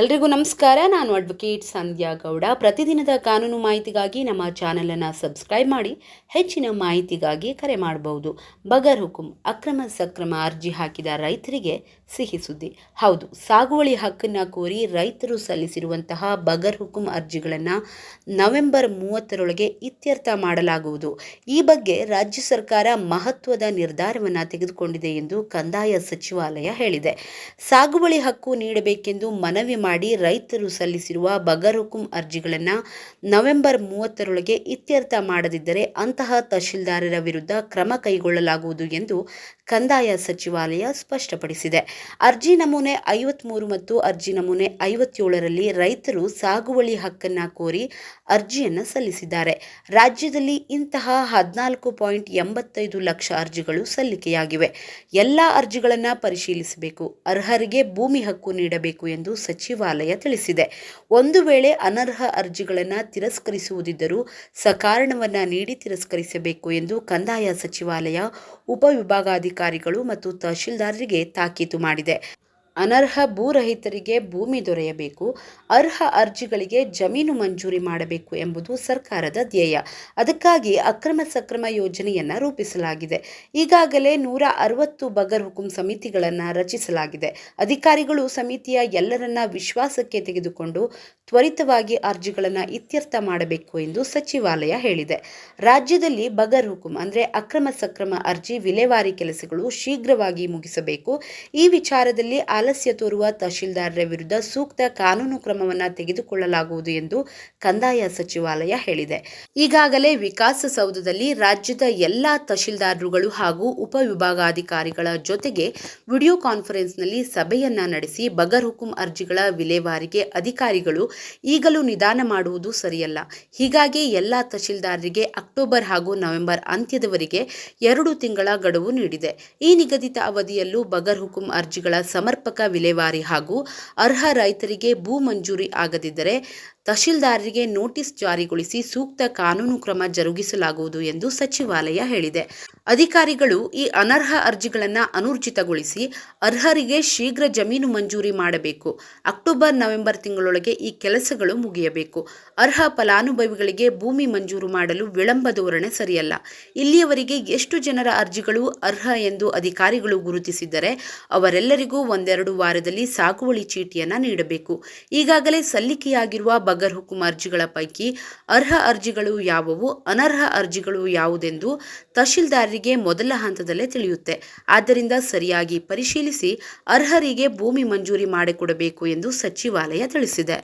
ಎಲ್ರಿಗೂ ನಮಸ್ಕಾರ. ನಾನು ಅಡ್ವೊಕೇಟ್ ಸಂಧ್ಯಾ ಗೌಡ. ಪ್ರತಿದಿನದ ಕಾನೂನು ಮಾಹಿತಿಗಾಗಿ ನಮ್ಮ ಚಾನಲನ್ನು ಸಬ್ಸ್ಕ್ರೈಬ್ ಮಾಡಿ, ಹೆಚ್ಚಿನ ಮಾಹಿತಿಗಾಗಿ ಕರೆ ಮಾಡಬಹುದು. ಬಗರ್ ಹುಕುಂ, ಅಕ್ರಮ ಸಕ್ರಮ ಅರ್ಜಿ ಹಾಕಿದ ರೈತರಿಗೆ ಸಿಹಿ ಸುದ್ದಿ. ಹೌದು, ಸಾಗುವಳಿ ಹಕ್ಕನ್ನು ಕೋರಿ ರೈತರು ಸಲ್ಲಿಸಿರುವಂತಹ ಬಗರ್ ಹುಕುಂ ಅರ್ಜಿಗಳನ್ನು ನವೆಂಬರ್ ಮೂವತ್ತರೊಳಗೆ ಇತ್ಯರ್ಥ ಮಾಡಲಾಗುವುದು. ಈ ಬಗ್ಗೆ ರಾಜ್ಯ ಸರ್ಕಾರ ಮಹತ್ವದ ನಿರ್ಧಾರವನ್ನು ತೆಗೆದುಕೊಂಡಿದೆ ಎಂದು ಕಂದಾಯ ಸಚಿವಾಲಯ ಹೇಳಿದೆ. ಸಾಗುವಳಿ ಹಕ್ಕು ನೀಡಬೇಕೆಂದು ಮನವಿ ಮಾಡಿ ರೈತರು ಸಲ್ಲಿಸಿರುವ ಬಗರ್ ಹುಕುಂ ಅರ್ಜಿಗಳನ್ನು ನವೆಂಬರ್ ಮೂವತ್ತರೊಳಗೆ ಇತ್ಯರ್ಥ ಮಾಡದಿದ್ದರೆ ಅಂತಹ ತಹಶೀಲ್ದಾರರ ವಿರುದ್ಧ ಕ್ರಮ ಕೈಗೊಳ್ಳಲಾಗುವುದು ಎಂದು ಕಂದಾಯ ಸಚಿವಾಲಯ ಸ್ಪಷ್ಟಪಡಿಸಿದೆ. ಅರ್ಜಿ ನಮೂನೆ ಐವತ್ಮೂರು ಮತ್ತು ಅರ್ಜಿ ನಮೂನೆ ಐವತ್ತೇಳರಲ್ಲಿ ರೈತರು ಸಾಗುವಳಿ ಹಕ್ಕನ್ನು ಕೋರಿ ಅರ್ಜಿಯನ್ನು ಸಲ್ಲಿಸಿದ್ದಾರೆ. ರಾಜ್ಯದಲ್ಲಿ ಇಂತಹ ಹದಿನಾಲ್ಕು ಪಾಯಿಂಟ್ ಎಂಬತ್ತೈದು ಲಕ್ಷ ಅರ್ಜಿಗಳು ಸಲ್ಲಿಕೆಯಾಗಿವೆ. ಎಲ್ಲ ಅರ್ಜಿಗಳನ್ನು ಪರಿಶೀಲಿಸಬೇಕು. ಅರ್ಹರಿಗೆ ಭೂಮಿ ಹಕ್ಕು ನೀಡಬೇಕು ಎಂದು ಸಚಿವಾಲಯ ತಿಳಿಸಿದೆ. ಒಂದು ವೇಳೆ ಅನರ್ಹ ಅರ್ಜಿಗಳನ್ನು ತಿರಸ್ಕರಿಸುವುದಿದ್ದರೂ ಸಕಾರಣವನ್ನು ನೀಡಿ ತಿರಸ್ಕರಿಸಬೇಕು ಎಂದು ಕಂದಾಯ ಸಚಿವಾಲಯ ಉಪವಿಭಾಗಾಧಿಕಾರಿಗಳು ಮತ್ತು ತಹಶೀಲ್ದಾರರಿಗೆ ತಾಕೀತು ಮಾಡಿದೆ. ಅನರ್ಹ ಭೂರಹಿತರಿಗೆ ಭೂಮಿ ದೊರೆಯಬೇಕು, ಅರ್ಹ ಅರ್ಜಿಗಳಿಗೆ ಜಮೀನು ಮಂಜೂರಿ ಮಾಡಬೇಕು ಎಂಬುದು ಸರ್ಕಾರದ ಧ್ಯೇಯ. ಅದಕ್ಕಾಗಿ ಅಕ್ರಮ ಸಕ್ರಮ ಯೋಜನೆಯನ್ನು ರೂಪಿಸಲಾಗಿದೆ. ಈಗಾಗಲೇ ನೂರ ಅರವತ್ತು ಬಗರ್ ಹುಕುಂ ಸಮಿತಿಗಳನ್ನು ರಚಿಸಲಾಗಿದೆ. ಅಧಿಕಾರಿಗಳು ಸಮಿತಿಯ ಎಲ್ಲರನ್ನ ವಿಶ್ವಾಸಕ್ಕೆ ತೆಗೆದುಕೊಂಡು ತ್ವರಿತವಾಗಿ ಅರ್ಜಿಗಳನ್ನು ಇತ್ಯರ್ಥ ಮಾಡಬೇಕು ಎಂದು ಸಚಿವಾಲಯ ಹೇಳಿದೆ. ರಾಜ್ಯದಲ್ಲಿ ಬಗರ್ ಹುಕುಂ ಅಂದರೆ ಅಕ್ರಮ ಸಕ್ರಮ ಅರ್ಜಿ ವಿಲೇವಾರಿ ಕೆಲಸಗಳು ಶೀಘ್ರವಾಗಿ ಮುಗಿಸಬೇಕು. ಈ ವಿಚಾರದಲ್ಲಿ ಆಲಸ್ಯ ತೋರುವ ತಹಶೀಲ್ದಾರರ ವಿರುದ್ಧ ಸೂಕ್ತ ಕಾನೂನು ಕ್ರಮವನ್ನು ತೆಗೆದುಕೊಳ್ಳಲಾಗುವುದು ಎಂದು ಕಂದಾಯ ಸಚಿವಾಲಯ ಹೇಳಿದೆ. ಈಗಾಗಲೇ ವಿಕಾಸಸೌಧದಲ್ಲಿ ರಾಜ್ಯದ ಎಲ್ಲ ತಹಶೀಲ್ದಾರರುಗಳು ಹಾಗೂ ಉಪವಿಭಾಗಾಧಿಕಾರಿಗಳ ಜೊತೆಗೆ ವಿಡಿಯೋ ಕಾನ್ಫರೆನ್ಸ್ನಲ್ಲಿ ಸಭೆಯನ್ನ ನಡೆಸಿ ಬಗರ್ ಹುಕುಂ ಅರ್ಜಿಗಳ ವಿಲೇವಾರಿಗೆ ಅಧಿಕಾರಿಗಳು ಈಗಲೂ ನಿಧಾನ ಮಾಡುವುದು ಸರಿಯಲ್ಲ. ಹೀಗಾಗಿ ಎಲ್ಲ ತಹಶೀಲ್ದಾರರಿಗೆ ಅಕ್ಟೋಬರ್ ಹಾಗೂ ನವೆಂಬರ್ ಅಂತ್ಯದವರೆಗೆ ಎರಡು ತಿಂಗಳ ಗಡುವು ನೀಡಿದೆ. ಈ ನಿಗದಿತ ಅವಧಿಯಲ್ಲೂ ಬಗರ್ ಹುಕುಂ ಅರ್ಜಿಗಳ ಸಮರ್ಪಕ ವಿಲೇವಾರಿ ಹಾಗೂ ಅರ್ಹ ರೈತರಿಗೆ ಭೂ ಮಂಜೂರಿ ಆಗದಿದ್ದರೆ ತಹಶೀಲ್ದಾರರಿಗೆ ನೋಟಿಸ್ ಜಾರಿಗೊಳಿಸಿ ಸೂಕ್ತ ಕಾನೂನು ಕ್ರಮ ಜರುಗಿಸಲಾಗುವುದು ಎಂದು ಸಚಿವಾಲಯ ಹೇಳಿದೆ. ಅಧಿಕಾರಿಗಳು ಈ ಅನರ್ಹ ಅರ್ಜಿಗಳನ್ನು ಅನೂರ್ಜಿತಗೊಳಿಸಿ ಅರ್ಹರಿಗೆ ಶೀಘ್ರ ಜಮೀನು ಮಂಜೂರಿ ಮಾಡಬೇಕು. ಅಕ್ಟೋಬರ್, ನವೆಂಬರ್ ತಿಂಗಳೊಳಗೆ ಈ ಕೆಲಸಗಳು ಮುಗಿಯಬೇಕು. ಅರ್ಹ ಫಲಾನುಭವಿಗಳಿಗೆ ಭೂಮಿ ಮಂಜೂರು ಮಾಡಲು ವಿಳಂಬ ಧೋರಣೆ ಸರಿಯಲ್ಲ. ಇಲ್ಲಿಯವರೆಗೆ ಎಷ್ಟು ಜನರ ಅರ್ಜಿಗಳು ಅರ್ಹ ಎಂದು ಅಧಿಕಾರಿಗಳು ಗುರುತಿಸಿದ್ದರೆ ಅವರೆಲ್ಲರಿಗೂ ಒಂದೆರಡು ವಾರದಲ್ಲಿ ಸಾಗುವಳಿ ಚೀಟಿಯನ್ನು ನೀಡಬೇಕು. ಈಗಾಗಲೇ ಸಲ್ಲಿಕೆಯಾಗಿರುವ ಬಗರ್ ಹುಕುಂ ಅರ್ಜಿಗಳ ಪೈಕಿ ಅರ್ಹ ಅರ್ಜಿಗಳು ಯಾವುವು, ಅನರ್ಹ ಅರ್ಜಿಗಳು ಯಾವುದೆಂದು ತಹಶೀಲ್ದಾರರಿಗೆ ಮೊದಲ ಹಂತದಲ್ಲೇ ತಿಳಿಯುತ್ತೆ. ಆದ್ದರಿಂದ ಸರಿಯಾಗಿ ಪರಿಶೀಲಿಸಿ ಅರ್ಹರಿಗೆ ಭೂಮಿ ಮಂಜೂರಿ ಮಾಡಿಕೊಡಬೇಕು ಎಂದು ಸಚಿವಾಲಯ ತಿಳಿಸಿದೆ.